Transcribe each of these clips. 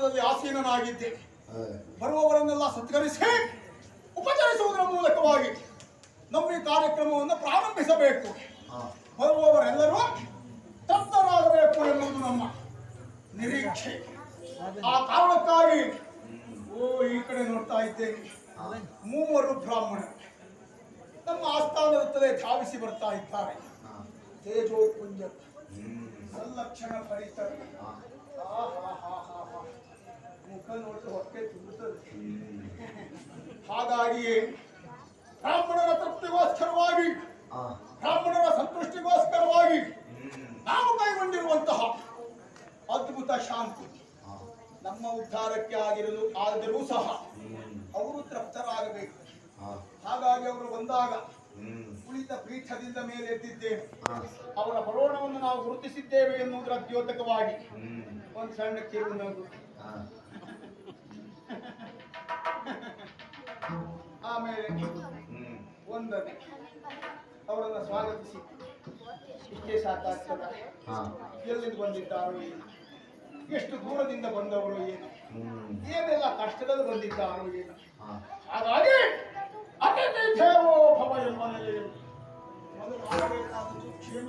ಆಸನದಲ್ಲಿ ಆಸೀನನಾಗಿದ್ದೆ. ಬರುವವರನ್ನೆಲ್ಲ ಸತ್ಕರಿಸಿ ಉಪಚರಿಸುವುದರ ಮೂಲಕವಾಗಿ ನಮ್ಮ ಈ ಕಾರ್ಯಕ್ರಮವನ್ನು ಪ್ರಾರಂಭಿಸಬೇಕು. ಬರುವವರೆಲ್ಲರೂ ತೃಪ್ತರಾಗಬೇಕು ಎನ್ನುವುದು ನಮ್ಮ ನಿರೀಕ್ಷೆ. ಆ ಕಾರಣಕ್ಕಾಗಿ ಓ ಈ ಕಡೆ ನೋಡ್ತಾ ಇದ್ದೇನೆ. ಮೂವರು ಬ್ರಾಹ್ಮಣರು ನಮ್ಮ ಆಸ್ಥಾನದತ್ತಲೇ ಧಾವಿಸಿ ಬರ್ತಾ ಇದ್ದಾರೆ. ತೇಜೋ ಪುಂಜ ಸಲ್ಲಕ್ಷಣ ಪರಿಸರ ಮುಖ ನೋಡಿದ್ರೆ ಹೊಟ್ಟೆ ತುಂಬುತ್ತದೆ ಹಾಗಾಗಿಯೇ ಬ್ರಾಹ್ಮಣರ ತೃಪ್ತಿಗೋಸ್ಕರವಾಗಿ ಬ್ರಾಹ್ಮಣರ ಸಂತುಷ್ಟಿಗೋಸ್ಕರವಾಗಿ ನಾವು ಕೈಗೊಂಡಿರುವಂತಹ ಅದ್ಭುತ ಶಾಂತಿ ನಮ್ಮ ಉದ್ಧಾರಕ್ಕೆ ಆಗಿರಲು ಆದರೂ ಸಹ ಅವರು ತೃಪ್ತರಾಗಬೇಕು. ಹಾಗಾಗಿ ಅವರು ಬಂದಾಗ ಕುಳಿತ ಪೀಠದಿಂದ ಮೇಲೆ ಎದ್ದಿದ್ದೇವೆ. ಅವರ ಬರೋಣವನ್ನು ನಾವು ಗುರುತಿಸಿದ್ದೇವೆ ಎನ್ನುವುದರ ದ್ಯೋತಕವಾಗಿ ಒಂದು ಸಣ್ಣ ಕಿರು ಆಮೇಲೆ ಒಂದನೇ ಅವರನ್ನ ಸ್ವಾಗತಿಸಿ. ಇಷ್ಟೇ ಸಾಕಾಗ್ತದ? ಎಲ್ಲಿಂದ ಬಂದಿದ್ದಾರೋ ಏನು? ಎಷ್ಟು ದೂರದಿಂದ ಬಂದವರು ಏನು? ಏನೆಲ್ಲ ಕಷ್ಟದಲ್ಲಿ ಬಂದಿದ್ದಾರೋ ಏನು? ಹಾಗಾಗಿ ಅತಿಥಿ ದೇವೋ ಭವ ಎಂಬ ಮೊದಲು ಕ್ಷೇಮ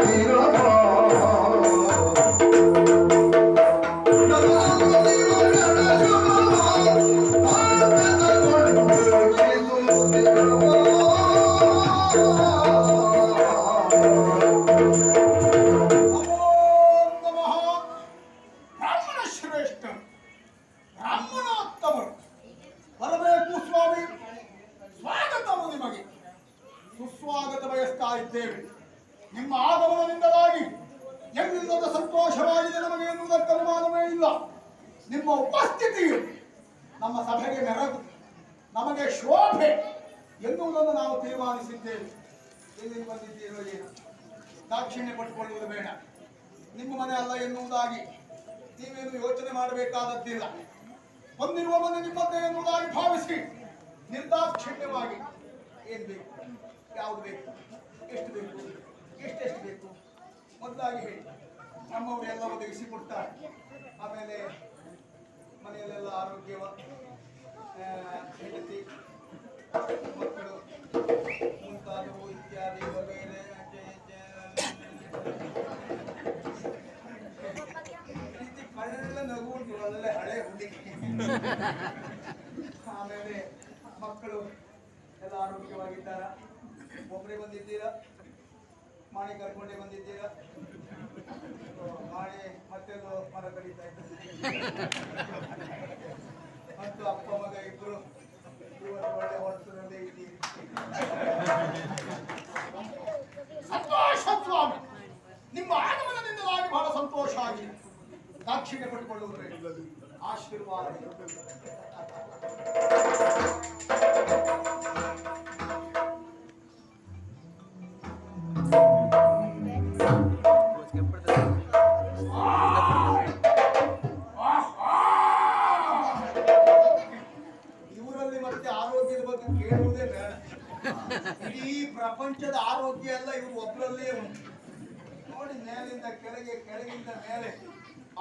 Amen. ಇಲ್ಲ ನಿಮ್ಮ ಉಪಸ್ಥಿತಿಯು ನಮ್ಮ ಸಭೆಗೆ ಮೆರಗು ನಮಗೆ ಶೋಭೆ ಎನ್ನುವುದನ್ನು ನಾವು ತೀರ್ಮಾನಿಸಿದ್ದೇವೆ. ಎಲ್ಲಿ ಬಂದಿದ್ದೀರೋ ಏನು. ದಾಕ್ಷಿಣ್ಯ ಪಟ್ಟುಕೊಳ್ಳುವುದು ಬೇಡ. ನಿಮ್ಮ ಮನೆ ಅಲ್ಲ ಎನ್ನುವುದಾಗಿ ನೀವೇನು ಯೋಚನೆ ಮಾಡಬೇಕಾದದ್ದಿಲ್ಲ. ಹೊಂದಿರುವ ಮನೆ ನಿಮ್ಮದೇ ಎನ್ನುವುದಾಗಿ ಭಾವಿಸಿ ನಿರ್ದಾಕ್ಷಿಣ್ಯವಾಗಿ ಏನು ಬೇಕು? ಯಾವುದು ಬೇಕು? ಎಷ್ಟು ಬೇಕು? ಎಷ್ಟೆಷ್ಟು ಬೇಕು? ಮೊದಲಾಗಿ ಹೇಳಿ. ನಮ್ಮವರು ಎಲ್ಲ ಒದಗಿಸಿಕೊಡ್ತಾರೆ ಆಮೇಲೆ ಮನೆಯಲ್ಲೆಲ್ಲ ಆರೋಗ್ಯವ ಹೆಂಡತಿ, ಮಕ್ಕಳು, ಮುಂತಾದವು ಇತ್ಯಾದಿ ವಗೈರೆ ರೀತಿ ನಗು ಉಂಟು ಹಳೆ ಹುಡುಗಿ ಆಮೇಲೆ ಮಕ್ಕಳು ಎಲ್ಲ ಆರೋಗ್ಯವಾಗಿದ್ದಾರ? ಒಬ್ಬರೇ ಬಂದಿದ್ದೀರಾ? ಮಾಣಿ ಕರ್ಕೊಂಡೇ ಬಂದಿದ್ದೀರಾ? ಮಾಣಿ ಮತ್ತೆಲ್ಲೋ ಮರ ಕಡಿತಾ ಇದ್ದಾರೆ ಮತ್ತು ಅಪ್ಪ, ಮಗ ಇಬ್ರು ಇವತ್ತು ಒಳ್ಳೆ ಹೊರತುನಲ್ಲೇ ಇದ್ದೀರಿ. ಸಂತೋಷ ಸ್ವಾಮಿ ನಿಮ್ಮ ಆಗಮನದಿಂದಲಾಗಿ ಬಹಳ ಸಂತೋಷ ಆಗಿದೆ ದಾಕ್ಷಿಣ್ಯ ಪಟ್ಟುಕೊಳ್ಳುವುದೇ ಆಶೀರ್ವಾದ. ಇವರಲ್ಲಿ ಮತ್ತೆ ಆರೋಗ್ಯದ ಬಗ್ಗೆ ಕೇಳುವುದೇ ಬೇಡ. ಇಡೀ ಪ್ರಪಂಚದ ಆರೋಗ್ಯ ಎಲ್ಲ ಇವರು ಒಬ್ಬರಲ್ಲೇ ಉಂಟು. ನೋಡಿ, ಮೇಲಿಂದ ಕೆಳಗೆ, ಕೆಳಗಿಂದ ಮೇಲೆ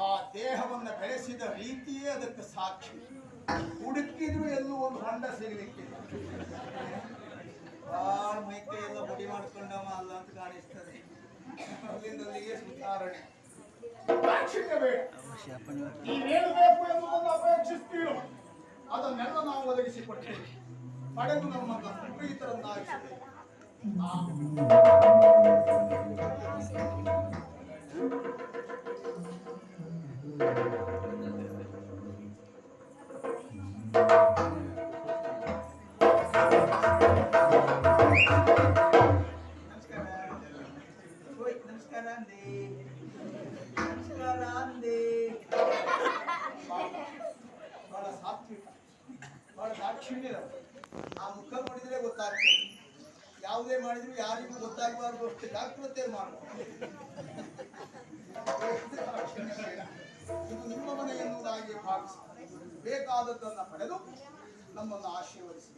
ಆ ದೇಹವನ್ನು ಬೆಳೆಸಿದ ರೀತಿಯೇ ಅದಕ್ಕೆ ಸಾಕ್ಷಿ. ಹುಡುಕಿದ್ರು ಎಲ್ಲೂ ಒಂದು ಹೊಂಡ ಸಿಗಲಿಕ್ಕಿಲ್ಲ ಭಾಳ ಮೈಕೈ ಎಲ್ಲ ಬಡಿ ಮಾಡ್ಕೊಂಡವ ಅಲ್ಲ ಅಂತ ಕಾಣಿಸ್ತದೆ. ಅಲ್ಲಿಂದಲ್ಲಿಗೆ ಸುಧಾರಣೆ ಬೇಕು ಎಂಬುದನ್ನು ಅಪೇಕ್ಷಿಸ್ತೀರೋ ಅದನ್ನೆಲ್ಲ ನಾವು ಒದಗಿಸಿಕೊಡ್ತೇವೆ ಪಡೆದು ನಮ್ಮನ್ನು ಪ್ರೀತರನ್ನಾಗಿಸಬೇಕು ಆ ನಮಸ್ಕಾರ ದಾಕ್ಷಿಣ್ಯದ ಆ ಮುಖ ನೋಡಿದ್ರೆ ಗೊತ್ತಾಗ್ತದೆ. ಯಾವುದೇ ಮಾಡಿದ್ರು ಯಾರಿಗೂ ಗೊತ್ತಾಗಬಾರ್ದು ಅಷ್ಟು. ಜಾಗೃತೆ ಮಾಡಬೇಕು? ಇದು ನಿಮ್ಮ ಮನೆ ಎನ್ನುವುದಾಗಿ ಭಾವಿಸಿ ಬೇಕಾದದ್ದನ್ನು ಪಡೆದು ನಮ್ಮನ್ನು ಆಶೀರ್ವದಿಸಿ.